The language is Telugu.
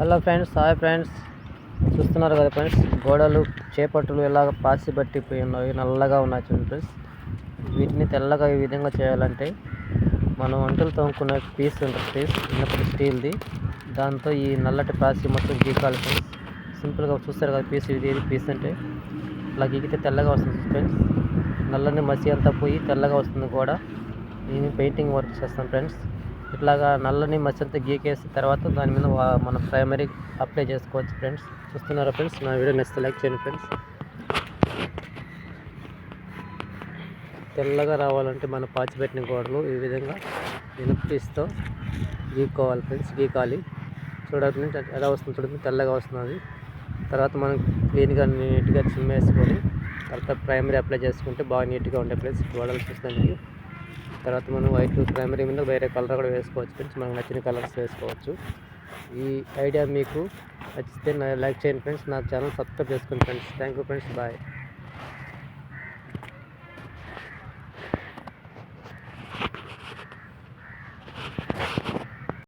Hello friends hi friends. చూస్తున్నారు కదా ఫ్రెండ్స్ గోడలు చేపట్టులు ఎలాగ పాసి పట్టిపోయి ఉన్నాయి నల్లగా ఉన్నాయి చూడండి ఫ్రెండ్స్. వీటిని తెల్లగా ఈ విధంగా చేయాలంటే మనం వంటలు తోముకునే పీస్ ఉంటుంది పీస్ చిన్నప్పటి స్టీల్ది. దాంతో ఈ నల్లటి పాసి మొత్తం గీకాలి ఫ్రెండ్స్. సింపుల్గా చూస్తారు కదా పీస్ ఇది ఇది పీస్ అంటే. ఇలా గీకితే తెల్లగా వస్తుంది ఫ్రెండ్స్. నల్లని మసి అంతా పోయి తెల్లగా వస్తుంది కూడా నేను పెయింటింగ్ వర్క్ చేస్తాను ఫ్రెండ్స్. ఇట్లాగా నల్లని మచ్చంతా గీకేసిన తర్వాత దాని మీద మన ప్రైమరీ అప్లై చేసుకోవచ్చు ఫ్రెండ్స్ చూస్తున్నారా ఫ్రెండ్స్ నా వీడియో నచ్చితే లైక్ చేయండి ఫ్రెండ్స్ తెల్లగా రావాలంటే మన పాచిపెట్టిన గోడలు ఈ విధంగా ఇనుపీస్తో గీక్కోవాలి ఫ్రెండ్స్ గీకాలి. చూడండి ఎలా వస్తుంది చూడండి తెల్లగా వస్తుంది. తర్వాత మనం క్లీన్గా నీట్గా చిమ్మేసుకొని తర్వాత ప్రైమరీ అప్లై చేసుకుంటే బాగా నీట్గా ఉండే ఫ్రెండ్స్ గోడలు చూస్తానికి తర్వాత మనం వైట్ ప్రైమరీ మీద వేరే కలర్ కూడా వేసుకోవచ్చు ఫ్రెండ్స్. మనకు నచ్చిన కలర్స్ వేసుకోవచ్చు. ఈ ఐడియా మీకు నచ్చితే లైక్ చేయండి ఫ్రెండ్స్. నా ఛానల్ సబ్స్క్రైబ్ చేసుకోండి friends. Thank you friends. Bye.